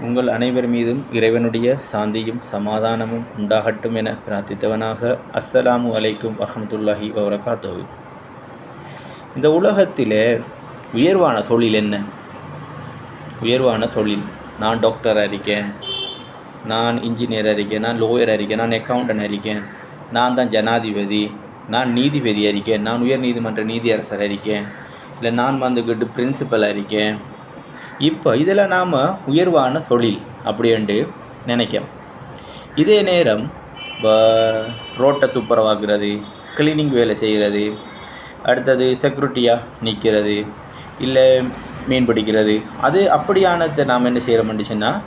உங்கள் அனைவர் மீதும் இறைவனுடைய சாந்தியும் சமாதானமும் உண்டாகட்டும் என பிரார்த்தித்தவனாக அஸ்ஸலாமு அலைக்கும் வரஹ்மத்துல்லாஹி வபரகாத்துஹு. இந்த உலகத்திலே உயர்வான தொழில் என்ன? உயர்வான தொழில். நான் டாக்டராக இருக்கேன். நான் இன்ஜினியராக இருக்கேன். நான் லோயராக இருக்கேன். நான் அக்கௌண்டன்ட் இருக்கேன். நான் தான் ஜனாதிபதி. நான் நீதிபதியாக இருக்கேன். நான் உயர் நீதிமன்ற நீதியரசராக இருக்கேன். இல்லை நான் வந்துக்கிட்டு பிரின்சிபலாக இருக்கேன். இப்போ இதில் நாம் உயர்வான தொழில் அப்படின்ட்டு நினைக்கும் இதே நேரம் ரோட்டை துப்புரவாக்குறது கிளீனிங் வேலை செய்கிறது அடுத்தது செக்யூரிட்டியாக நிற்கிறது இல்லை மீன் பிடிக்கிறது அது அப்படியானதை நாம் என்ன செய்கிறோம்னு சொன்னால்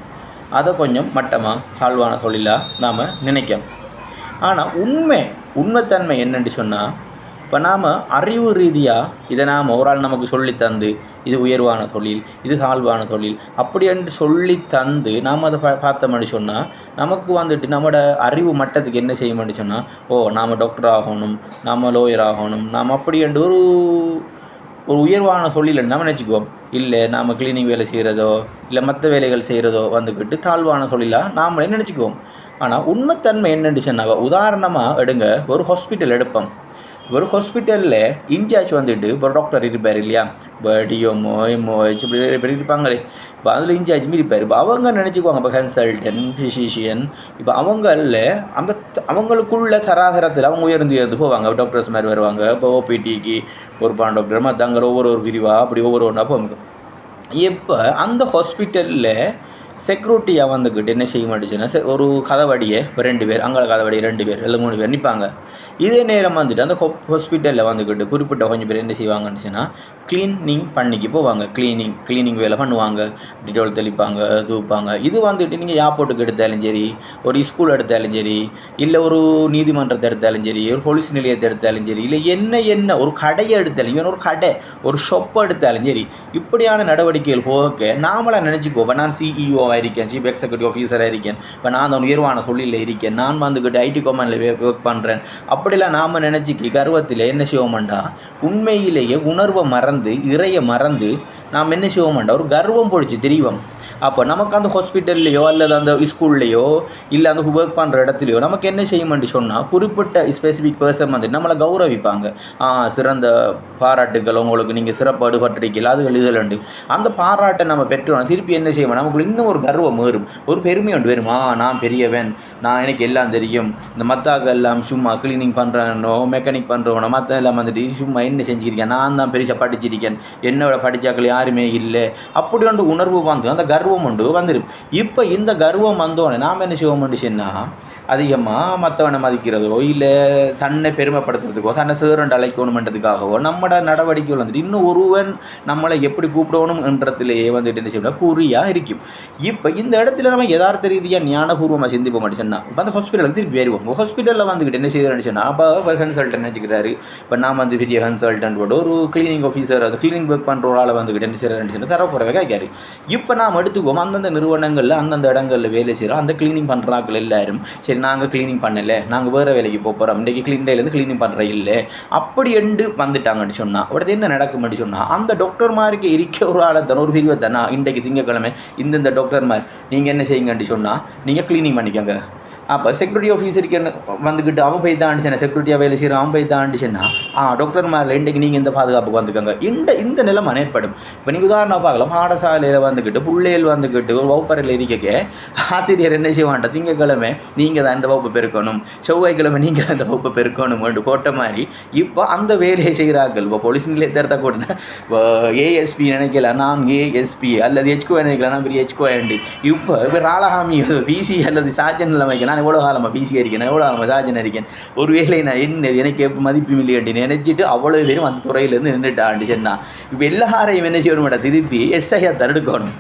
அதை கொஞ்சம் மட்டமாக தாழ்வான தொழிலாக நாம் நினைக்கும் ஆனால் உண்மை உண்மைத்தன்மை என்னென்று சொன்னால் இப்போ நாம் அறிவு ரீதியாக இதை நாம் ஒரு ஆள் நமக்கு சொல்லி தந்து இது உயர்வான தொழில் இது தாழ்வான தொழில் அப்படி என்று சொல்லி தந்து நாம் அதை பா பார்த்தோம்னு சொன்னால் நமக்கு வந்துட்டு நம்மளோட அறிவு மட்டத்துக்கு என்ன செய்யணும்னு சொன்னால் ஓ நாம் டாக்டர் ஆகணும் நாம் லோயர் ஆகணும் நாம் அப்படி என்று ஒரு ஒரு உயர்வான தொழில் நம்ம நினச்சிக்குவோம். இல்லை நாம் கிளீனிங் வேலை செய்கிறதோ இல்லை மற்ற வேலைகள் செய்கிறதோ வந்துக்கிட்டு தாழ்வான தொழிலாக நாமளே நினச்சிக்குவோம். ஆனால் உண்மைத்தன்மை என்னென்னு சொன்னால் உதாரணமாக எடுங்க ஒரு ஹாஸ்பிட்டல் எடுப்போம். ஒரு ஹாஸ்பிட்டலில் இன்சார்ஜ் வந்துட்டு ஒரு டாக்டர் இருப்பார் இல்லையா? இப்போ டிஎம்ஓ எம்ஓஹெச் இப்படி நிறைய பேர் இருப்பாங்களே. இப்போ அதில் இன்சார்ஜ் மாரி இருப்பார். இப்போ அவங்க நினச்சிக்குவாங்க இப்போ கன்சல்டன் ஃபிசிஷியன் இப்போ அவங்களில் அந்த அவங்களுக்குள்ள தராதரத்தில் அவங்க உயர்ந்து உயர்ந்து போவாங்க. டாக்டர்ஸ் மாதிரி வருவாங்க. இப்போ ஓபிடிக்கு ஒரு பான் டாக்டர் மற்றவங்க ஒவ்வொரு ஒரு பிரிவாக அப்படி ஒவ்வொரு ஒன்றா போவாங்க. இப்போ அந்த ஹாஸ்பிட்டலில் செக்யூரிட்டியாக வந்துக்கிட்டு என்ன செய்ய மாட்டேச்சுன்னா ஒரு கதவடியை இப்போ ரெண்டு பேர் அங்கே கதவடி ரெண்டு பேர் இல்லை மூணு பேர் நிற்பாங்க இதே நேரம் வந்துட்டு அந்த ஹாஸ்பிட்டலில் வந்துக்கிட்டு குறிப்பிட்ட கொஞ்சம் பேர் என்ன செய்வாங்கன்னுச்சுன்னா க்ளீனிங் பண்ணிக்கு போவாங்க. க்ளீனிங் க்ளீனிங் வேலை பண்ணுவாங்க. டிட்டோல் தெளிப்பாங்க தூப்பாங்க. இது வந்துட்டு நீங்கள் ஏர்போர்ட்டுக்கு எடுத்தாலும் சரி ஒரு ஸ்கூல் எடுத்தாலும் சரி இல்லை ஒரு நீதிமன்றத்தை எடுத்தாலும் சரி ஒரு போலீஸ் நிலையத்தை எடுத்தாலும் சரி இல்லை என்ன என்ன ஒரு கடையை எடுத்தாலும் இவன் ஒரு கடை ஒரு ஷொப்பை எடுத்தாலும் சரி இப்படியான நடவடிக்கைகள் போக நாமளாக நினச்சிக்கோ நான் சிஇஓ இருக்கேன் சீஃப் எக்ஸிக்யூட்டிவ் ஆஃபீஸராக இருக்கேன் இப்போ நான் அந்த உயர்வான தொழிலில் இருக்கேன். நான் வந்துக்கிட்டு ஐடி கம்பெனியில் ஒர்க் பண்ணுறேன் அப்படிலாம் நாம் நினச்சிக்கி கர்வத்தில் என்ன செய்வோம்டா உண்மையிலேயே உணர்வை மறந்து இறையை மறந்து நாம் என்ன செய்வோம் ஒரு கர்வம் போயிடுச்சு தெரியவோம் அப்போ நமக்கு அந்த ஹாஸ்பிட்டல்லையோ அல்லது அந்த ஸ்கூல்லையோ இல்லை அந்த ஒர்க் பண்ணுற இடத்துலையோ நமக்கு என்ன செய்யுமென்று சொன்னால் குறிப்பிட்ட ஸ்பெசிஃபிக் பர்சன் வந்து நம்மளை கௌரவிப்பாங்க. ஆ சிறந்த பாராட்டுகள் உங்களுக்கு நீங்கள் சிறப்பாடு பட்டிருக்கீங்க அது எழுதலண்டு அந்த பாராட்டை நம்ம பெற்றோம் திருப்பி என்ன செய்வோம் நமக்கு இன்னும் ஒரு கர்வம் வரும் ஒரு பெருமை ஒன்று வரும். ஆ நான் பெரியவன் நான் எனக்கு எல்லாம் தெரியும். இந்த மத்தாக்கள் எல்லாம் சும்மா க்ளீனிங் பண்ணுறவனோ மெக்கானிக் பண்ணுறவனோ மற்ற எல்லாம் வந்துட்டு சும்மா என்ன செஞ்சுருக்கேன் நான் தான் பெருசாக படிச்சிருக்கேன். என்னோட படித்தாக்கள் யாருமே இல்லை. அப்படி ஒன்று உணர்வு வந்து அந்த கர்வம் உண்டு வந்துடும் இப்போ இந்த கர்வம் வந்தோடனே நாம் என்ன செய்வோம் சொன்னால் அதிகமாக மற்றவனை மதிக்கிறதோ இல்லை தன்னை பெருமைப்படுத்துறதுக்கோ தன்னை சேரண்டு அழைக்கணுமென்றதுக்காகவோ நம்மளோட நடவடிக்கைகள் வந்துட்டு இன்னும் ஒருவன் நம்மளை எப்படி கூப்பிடணும்ன்றதுலேயே வந்துட்டு என்ன செய்யணும் குறியாக இருக்கும். இப்போ இந்த இடத்துல நம்ம யதார்த்த ரீதியாக ஞானபூர்வமாக சிந்திப்போம் அப்படி சொன்னால் இப்போ அந்த ஹாஸ்பிட்டலுக்கு திருப்பி வருவோம் ஹாஸ்பிட்டலில் வந்துக்கிட்டு என்ன செய்யறேன்னு சொன்னால் அப்போ ஒரு கன்சல்டன்ட் நினச்சிக்கிறாரு? இப்போ நான் வந்து பெரிய கன்சல்டன்ட் ஒரு கிளீனிங் ஆஃபீஸர் அது கிளீனிங் ஒர்க் பண்ணுற ஒரு ஆளை வந்துக்கிட்டு என்ன செய்யறேன்னு சொன்னால் தரக்குறவே கேட்காரு இப்போ நாம் எடுத்துக்குவோம். அந்தந்த நிறுவனங்களில் அந்தந்த இடங்களில் வேலை செய்கிறோம் அந்த கிளீனிங் பண்ணுறாக்கள் எல்லாரும் சரி நாங்கள் க்ளீனிங் பண்ணலை. நாங்கள் வேறு வேலைக்கு போக போகிறோம் இன்றைக்கி க்ளீன் டேலேருந்து க்ளீனிங் பண்ணுற இல்லை. அப்படி எண்டு வந்துட்டாங்கன்னு சொன்னால் அடுத்து என்ன நடக்கும்னு சொன்னால் அந்த டாக்டர்மாருக்கு இருக்க ஒரு ஆளை தானே ஒரு பிரிவை தானே இன்றைக்கு திங்கக்கிழமை இந்தந்த டாக்டர்மார் நீங்கள் என்ன செய்யுங்கன்னு சொன்னால் நீங்கள் க்ளீனிங் பண்ணிக்கோங்க. அப்போ செக்யூரிட்டி ஆஃபீஸருக்கு என்ன வந்துக்கிட்டு அவன் போய் தான் அடிச்சேன் செக்யூரிட்டியாக வேலை செய்கிற அவன் போய் தான் ஆண்டுச்சுன்னா ஆ டாக்டர் மேலே இன்றைக்கு நீங்கள் இந்த பாதுகாப்புக்கு வந்துக்கோங்க. இந்த இந்த நிலைமை ஏற்படும். இப்போ நீங்கள் உதாரணம் பார்க்கலாம் பாடசாலையில் வந்துக்கிட்டு பிள்ளைகள் வந்துக்கிட்டு ஒரு வகுப்பறையில் இருக்க ஆசிரியர் என்ன செய்வான்ட்ட திங்கக்கிழமை நீங்கள் தான் இந்த வகுப்பு பெருக்கணும் செவ்வாய்க்கிழமை நீங்கள் தான் இந்த வகுப்பு பெருக்கணும் போட்ட மாதிரி இப்போ அந்த வேலையை செய்கிறார்கள் இப்போ போலீஸ் நிலையத்தை கூட ஏஎஸ்பி நினைக்கல நான் ஏஎஸ்பி அல்லது ஹெச்கோ நினைக்கல நான் பெரிய ஹெச்கோ ஆண்டு இப்போ இப்போ ராலஹாமி பிசி அல்லது சார்ஜன் நிலைமைக்கு நான் நான் எவ்வளோ காலமாக பிசி இருக்கேன் எவ்வளோ காலமாக சார்ஜன் இருக்கேன்? ஒரு வேளை நான் என்ன எனக்கு எப்போ மதிப்பு இல்லையாண்டி நினைச்சிட்டு அவ்வளோ பேரும் அந்த துறையிலேருந்து நின்றுட்டாண்டு சொன்னா. இப்போ எல்லாரையும் என்ன செய்யணும் மேடம் திருப்பி எஸ்ஐயா தடுக்கணும்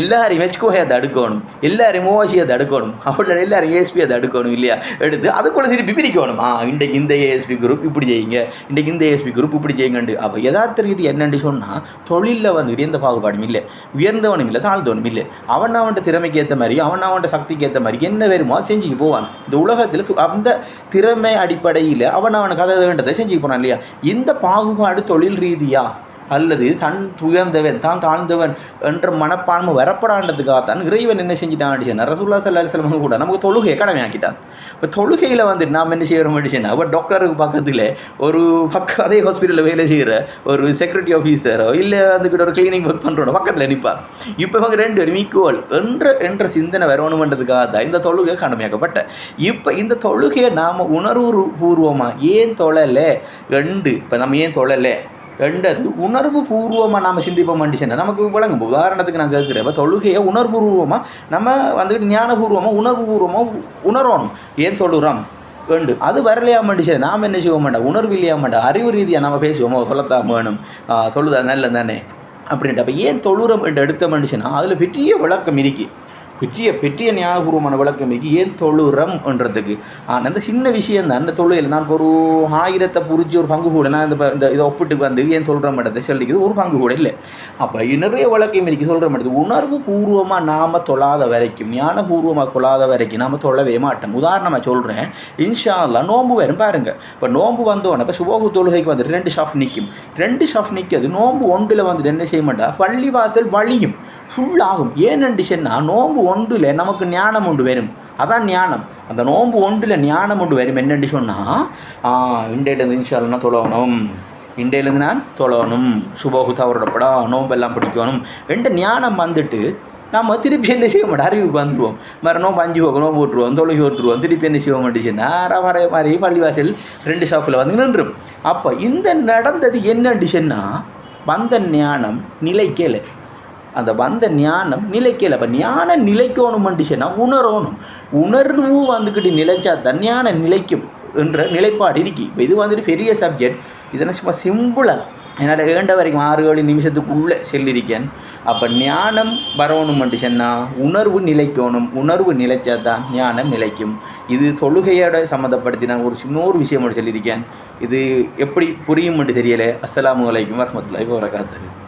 எல்லாரையும் ஹெச்கோயை தடுக்கணும் எல்லாரையும் ஓவாசியை தடுக்கணும் அப்படி எல்லாரும் ஏஎஸ்பியை தடுக்கணும் இல்லையா? எடுத்து அதுக்குள்ள திருப்பி பிரிக்கணும். ஆ இன்றைக்கு இந்த ஏஎஸ்பி குரூப் இப்படி செய்யுங்க இன்றைக்கு இந்த ஏஎஸ்பி குரூப் இப்படி செய்யுங்கண்டு அப்போ யதார்த்த ரீதி என்னென்று சொன்னால் தொழிலில் வந்து எந்த பாகுபாடும் இல்லை. உயர்ந்தவனும் இல்லை தாழ்ந்தவனும் இல்லை. அவன் அவன்கிட்ட திறமைக்கு ஏற்ற மாதிரி அவன் அவன்கிட்ட சக்திக்கு ஏற்ற மாதிரி என்ன வேணுமோ அதை செஞ்சுக்கு போவான். இந்த உலகத்தில் அந்த திறமை அடிப்படையில் அவன் அவனுக்கு அதை வேண்டதை செஞ்சுக்கு போனான் இல்லையா? இந்த பாகுபாடு தொழில் ரீதியாக அல்லது தன் உயர்ந்தவன் தான் தாழ்ந்தவன் என்ற மனப்பான்மை வரப்படாண்டதுக்காகத்தான் இறைவன் என்ன செஞ்சிட்டான் அடிச்சேன் ரசூல்லா சல்லா அலிஸ்லமங்க கூட நமக்கு தொழுகையை கடமையாக்கிட்டான். இப்போ தொழுகையில் வந்துட்டு நாம் என்ன செய்கிறோம் அடிச்சேன் அவர் டாக்டருக்கு பக்கத்தில் ஒரு பக்கம் அதே ஹாஸ்பிட்டலில் வேலை செய்கிற ஒரு செக்யூரிட்டி ஆஃபீஸரோ இல்லை வந்துக்கிட்ட ஒரு கிளினிக் ஒர்க் பண்ணுறோட பக்கத்தில் நிற்பார் இப்போ இவங்க ரெண்டு பேரும் ஈக்குவல் என்ற என்ற சிந்தனை வரணுமன்றதுக்காக தான் இந்த தொழுகை கடமையாக்கப்பட்ட. இப்போ இந்த தொழுகையை நாம் உணர்வு பூர்வமாக ஏன் தொழலை? ரெண்டு இப்போ நம்ம ஏன் தொழலை? ரெண்டது உணர்வு பூர்வமாக நம்ம சிந்திப்போம் மனுஷன் நமக்கு விளங்கும் உதாரணத்துக்கு நான் கேட்குறேன் இப்போ தொழுகையை உணர்வுபூர்வமாக நம்ம வந்துட்டு ஞானபூர்வமாக உணர்வு பூர்வமாக உணரணும். ஏன் தொழுகிறோம் வேண்டு அது வரலையா மனுஷன் நாம் என்ன செய்வோம் மாட்டோம் உணர்வு இல்லையா மாட்டோம் அறிவு ரீதியாக நம்ம பேசுவோமோ? சொல்லத்தான் வேணும். தொழுதா நல்ல தானே அப்படின்ட்டு. அப்போ ஏன் தொழுறம் என்று எடுத்த மனுஷனா? அதில் பெரிய விளக்கம் இருக்குது பெரிய பெரிய ஞாபகபூர்வமான விளக்கம் இருக்கு ஏன் தொழுறம் என்றதுக்கு? ஆனால் அந்த சின்ன விஷயம் தான். அந்த தொழுகையில் நான் ஒரு ஆயிரத்தை புரிஞ்சு ஒரு பங்கு கூட நான் இந்த இந்த இதை ஒப்பிட்டு வந்து ஏன் சொல்கிற மாட்டேன் சொல்லிக்கிறது ஒரு பங்கு கூட இல்லை. அப்போ நிறைய விளக்கம் இருக்கு சொல்கிற மாட்டேது உணர்வு பூர்வமாக நாம் தொழாத வரைக்கும் ஞானபூர்வமாக கொள்ளாத வரைக்கும் நாம் தொழவே மாட்டோம். உதாரணமாக சொல்கிறேன் இன்ஷா அல்லாஹ் நோன்பு வரும் பாருங்க. இப்போ நோன்பு வந்தோடனே இப்போ சுபோகு தொழுகைக்கு வந்துட்டு ரெண்டு ஷாஃப் நிற்கும் ரெண்டு ஷாஃப் நிற்கிறது நோன்பு ஒன்றில் வந்துட்டு என்ன செய்ய மாட்டா? பள்ளிவாசல் வழியும் ஃபுல்லாகும் ஏன்னு சொன்னால் நோன்பு ஒன்றில் நமக்கு ஞானம் ஒன்று வரும். அதான் ஞானம். அந்த நோன்பு ஒன்றில் ஞானம் ஒன்று வரும். என்னென்னு சொன்னால் இண்டையிலேருந்து இன்ஷால்னா தொழணும் இண்டையிலேருந்து நான் தொழணும் சுபோகு அவரோட படம் நோம்பெல்லாம் பிடிக்கணும். ரெண்டு ஞானம் வந்துட்டு நம்ம திருப்பி என்ன செய்ய மாட்டோம்? அறிவுக்கு வந்துடுவோம் மறுநோம் பஞ்சு போகணும் போட்டுருவோம் தொழுகி ஓட்டுருவோம். திருப்பி என்ன செய்ய மாட்டேச்சுன்னா வர மாதிரி பள்ளிவாசல் ரெண்டு ஷாப்பில் வந்து நின்றும். அப்போ இந்த நடந்தது என்ன சொன்னால் வந்த ஞானம் நிலைக்கல. அந்த வந்த ஞானம் நிலைக்கல. அப்போ ஞானம் நிலைக்கணுமெண்டுச்சுன்னா உணரணும். உணர்வு வந்துக்கிட்டு நிலைச்சா தான் ஞானம் நிலைக்கும் என்ற நிலைப்பாடு இருக்கு. இப்போ இது வந்துட்டு பெரிய சப்ஜெக்ட் இதெல்லாம் சும்மா சிம்பிளாக என்னால் ஏண்ட வரைக்கும் ஆறு ஏழு நிமிஷத்துக்குள்ளே செல்லிருக்கேன். அப்போ ஞானம் வரணுமெண்டு சொன்னால் உணர்வு நிலைக்கணும். உணர்வு நிலைச்சா தான் ஞானம் நிலைக்கும். இது தொழுகையோட சம்மந்தப்படுத்தி நான் ஒரு இன்னொரு விஷயம் மட்டும் சொல்லியிருக்கேன். இது எப்படி புரியும் தெரியலை. அஸ்ஸலாமு அலைக்கும் வரமத்துல்லாஹி வரகாத்து